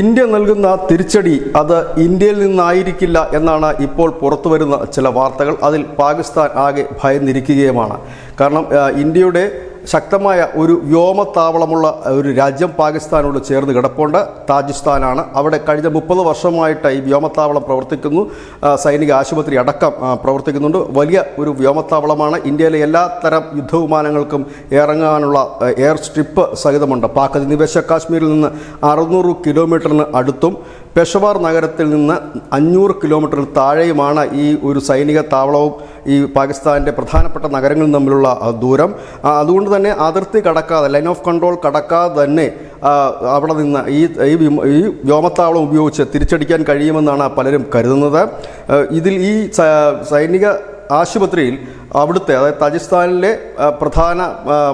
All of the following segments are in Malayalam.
ഇന്ത്യ നൽകുന്ന തിരിച്ചടി അത് ഇന്ത്യയിൽ നിന്നായിരിക്കില്ല എന്നാണ് ഇപ്പോൾ പുറത്തു വരുന്ന ചില വാർത്തകൾ. അതിൽ പാകിസ്ഥാൻ ആകെ ഭയന്നിരിക്കുകയുമാണ്. കാരണം ഇന്ത്യയുടെ ശക്തമായ ഒരു വ്യോമത്താവളമുള്ള ഒരു രാജ്യം പാകിസ്ഥാനോട് ചേർന്ന് കിടപ്പുണ്ട്. താജിസ്ഥാനാണ്. അവിടെ കഴിഞ്ഞ മുപ്പത് വർഷമായിട്ട് ഈ വ്യോമത്താവളം പ്രവർത്തിക്കുന്നു. സൈനിക ആശുപത്രി അടക്കം പ്രവർത്തിക്കുന്നുണ്ട്. വലിയ ഒരു വ്യോമത്താവളമാണ്. ഇന്ത്യയിലെ എല്ലാ തരം യുദ്ധവിമാനങ്ങൾക്കും ഇറങ്ങാനുള്ള എയർ സ്ട്രിപ്പ് സഹിതമുണ്ട്. പാക് അധിനിവേശ കാശ്മീരിൽ നിന്ന് അറുന്നൂറ് കിലോമീറ്ററിന് അടുത്തും പെഷവാർ നഗരത്തിൽ നിന്ന് അഞ്ഞൂറ് കിലോമീറ്ററിൽ താഴെയുമാണ് ഈ ഒരു സൈനിക താവളവും ഈ പാകിസ്ഥാന്റെ പ്രധാനപ്പെട്ട നഗരങ്ങളും തമ്മിലുള്ള ദൂരം. അതുകൊണ്ട് തന്നെ അതിർത്തി കടക്കാതെ ലൈൻ ഓഫ് കൺട്രോൾ കടക്കാതെ തന്നെ അവിടെ നിന്ന് ഈ ഈ വ്യോമത്താവളം ഉപയോഗിച്ച് തിരിച്ചടിക്കാൻ കഴിയുമെന്നാണ് പലരും കരുതുന്നത്. ഇതിൽ ഈ സൈനിക ആശുപത്രിയിൽ അവിടുത്തെ അതായത് താജിസ്ഥാനിലെ പ്രധാന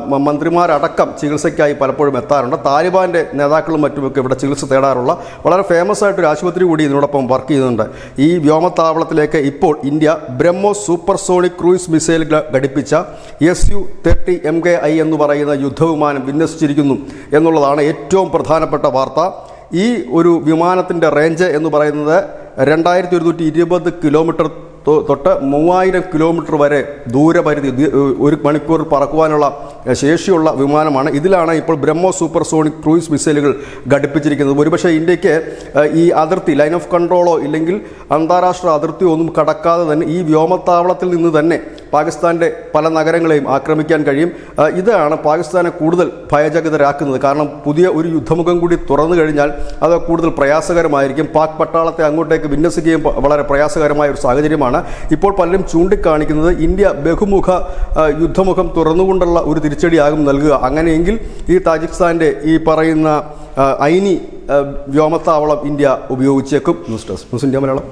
മന്ത്രിമാരടക്കം ചികിത്സയ്ക്കായി പലപ്പോഴും എത്താറുണ്ട്. താലിബാന്റെ നേതാക്കളും മറ്റുമൊക്കെ ഇവിടെ ചികിത്സ തേടാറുള്ള വളരെ ഫേമസ് ആയിട്ടൊരു ആശുപത്രി കൂടി ഇതിനോടൊപ്പം വർക്ക് ചെയ്യുന്നുണ്ട്. ഈ വ്യോമത്താവളത്തിലേക്ക് ഇപ്പോൾ India BrahMos supersonic cruise missile ഘടിപ്പിച്ച S U thirty M K I എന്ന് പറയുന്ന യുദ്ധവിമാനം വിന്യസിച്ചിരിക്കുന്നു എന്നുള്ളതാണ് ഏറ്റവും പ്രധാനപ്പെട്ട വാർത്ത. ഈ ഒരു വിമാനത്തിന്റെ റേഞ്ച് എന്ന് പറയുന്നത് രണ്ടായിരത്തി ഒരുന്നൂറ്റി ഇരുപത് കിലോമീറ്റർ തൊട്ട് മൂവായിരം കിലോമീറ്റർ വരെ ദൂരപരിധി ഒരു മണിക്കൂർ പറക്കുവാനുള്ള ശേഷിയുള്ള വിമാനമാണ്. ഇതിലാണ് ഇപ്പോൾ ബ്രഹ്മോ സൂപ്പർസോണിക് ക്രൂയിസ് മിസൈലുകൾ ഘടിപ്പിച്ചിരിക്കുന്നത്. ഒരുപക്ഷെ ഇന്ത്യയ്ക്ക് ഈ അതിർത്തി ലൈൻ ഓഫ് കൺട്രോളോ ഇല്ലെങ്കിൽ അന്താരാഷ്ട്ര അതിർത്തിയോ ഒന്നും കടക്കാതെ തന്നെ ഈ വ്യോമത്താവളത്തിൽ നിന്ന് തന്നെ പാകിസ്ഥാന്റെ പല നഗരങ്ങളെയും ആക്രമിക്കാൻ കഴിയും. ഇതാണ് പാകിസ്ഥാനെ കൂടുതൽ ഭയചകിതരാക്കുന്നത്. കാരണം പുതിയ ഒരു യുദ്ധമുഖം കൂടി തുറന്നു കഴിഞ്ഞാൽ അത് കൂടുതൽ പ്രയാസകരമായിരിക്കും. പാക് പട്ടാളത്തെ അങ്ങോട്ടേക്ക് വിന്യസിക്കുകയും വളരെ പ്രയാസകരമായ ഒരു സാഹചര്യമാണ്. ഇപ്പോൾ പലരും ചൂണ്ടിക്കാണിക്കുന്നത് ഇന്ത്യ ബഹുമുഖ യുദ്ധമുഖം തുറന്നുകൊണ്ടുള്ള ഒരു തിരിച്ചടിയാകും നൽകുക. അങ്ങനെയെങ്കിൽ ഈ താജിക്സ്ഥാന്റെ ഈ പറയുന്ന ഐനി വ്യോമത്താവളം India ഉപയോഗിച്ചേക്കും. News desk. News India Malayalam.